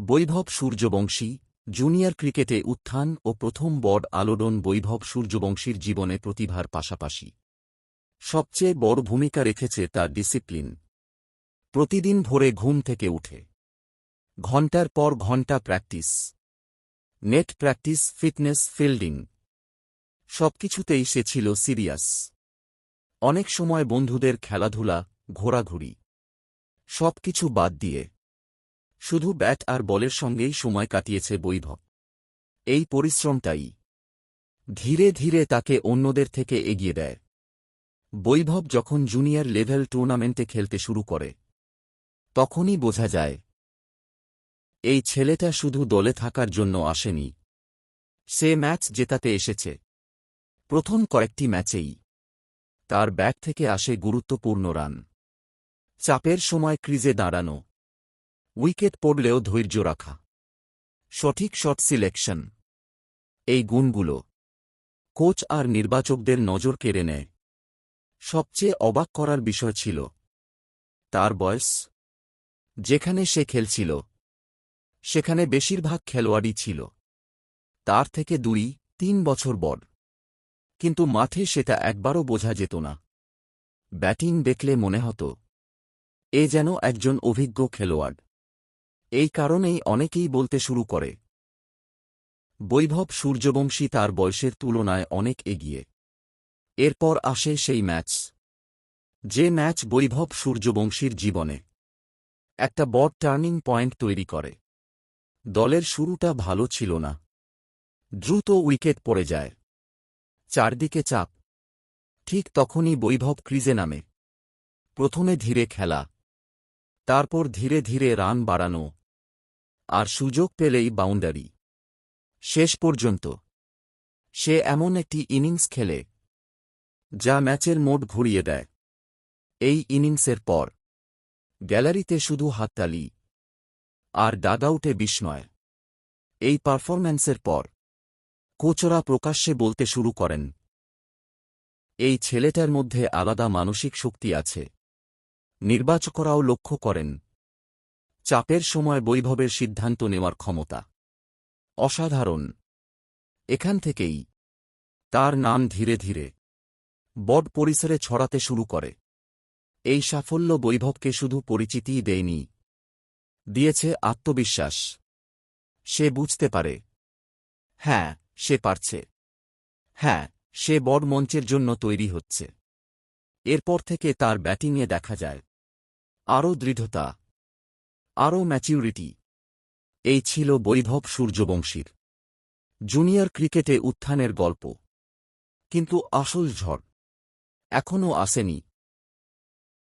বৈভব Suryavanshi, junior ক্রিকেটে উত্থান ও প্রথম বড় আলোড়ন বৈভব সূর্যবংশীর জীবনে প্রতিভার পাশাপাশি। সবচেয়ে বড় ভূমিকা রেখেছে তার ডিসিপ্লিন। প্রতিদিন ভোরে ঘুম থেকে উঠে। ঘণ্টার পর ঘণ্টা practice. Net practice, fitness, fielding. সবকিছুতেই সে ছিল সিরিয়াস। অনেক সময় বন্ধুদের খেলাধুলা, ঘোরাঘুরি। সবকিছু বাদ দিয়ে শুধু ব্যাট আর বলের সঙ্গেই সময় কাটিয়েছে বৈভব। এই পরিশ্রমটাই ধীরে ধীরে তাকে অন্যদের থেকে এগিয়ে দেয়। বৈভব যখন জুনিয়র লেভেল টুর্নামেন্টে খেলতে শুরু করে, তখনই বোঝা যায়, এই ছেলেটা শুধু দলে থাকার জন্য আসেনি। সে ম্যাচ জেতাতে এসেছে। প্রথম কয়েকটি ম্যাচেই তার ব্যাট থেকে আসে গুরুত্বপূর্ণ রান। চাপের সময় ক্রিজে দাঁড়ানো। উইকেট পড়লেও ধৈর্য রাখা। সঠিক শট সিলেকশন। এই গুণগুলো কোচ আর নির্বাচকদের নজর কেড়ে নেয়। সবচেয়ে অবাক করার বিষয় ছিল তার বয়স। যেখানে সে খেলছিল, সেখানে বেশিরভাগ খেলোয়াড়ই ছিল। তার থেকে দুই, তিন বছর বড়। কিন্তু মাঠে সেটা একবারও বোঝা যেত না। ব্যাটিং দেখলে মনে হতো, এ যেন একজন অভিজ্ঞ খেলোয়াড়। এই কারণেই অনেকেই বলতে শুরু করে। বৈভব সূর্যবংশী তার বয়সের তুলনায় অনেক এগিয়ে। এরপর আসে সেই ম্যাচ। যে ম্যাচ বৈভব সূর্যবংশীর জীবনে। একটা বড় টার্নিং পয়েন্ট তৈরি করে। দলের শুরুটা ভালো ছিল না। দ্রুত উইকেট পড়ে যায়। চারদিকে চাপ। ঠিক তখনই বৈভব ক্রিজে নামে। প্রথমে ধীরে খেলা। তারপর ধীরে ধীরে রান বাড়ানো। আর সুযোগ পেলেই বাউন্ডারি। শেষ পর্যন্ত। সে এমন একটি ইনিংস খেলে, যা ম্যাচের মোড ঘুরিয়ে দেয়। এই ইনিংসের পর, গ্যালারিতে শুধু হাততালি আর ডাগআউটে বিস্ময়। এই পারফরম্যান্সের পর, কোচরা প্রকাশ্যে বলতে শুরু করেন, এই ছেলেটার মধ্যে আলাদা মানসিক শক্তি আছে। নির্বাচকরাও লক্ষ্য করেন চাপের সময় বৈভবের সিদ্ধান্ত নেওয়ার ক্ষমতা। অসাধারণ। এখান থেকেই। তার নাম ধীরে ধীরে। বড পরিসরে ছড়াতে শুরু করে। এই সাফল্য বৈভবকে শুধু পরিচিতিই দেয়নি। দিয়েছে আত্মবিশ্বাস। সে বুঝতে পারে। হ্যাঁ সে পারছে। হ্যাঁ সে বড় মঞ্চের জন্য তৈরি হচ্ছে। এরপর থেকে তার ব্যাটিংয়ে দেখা যায়। আরও দৃঢ়তা। আরও ম্যাচিউরিটি। এই ছিল বৈভব সূর্যবংশীর। জুনিয়র ক্রিকেটে উত্থানের গল্প। কিন্তু আসল ঝড় এখনও আসেনি।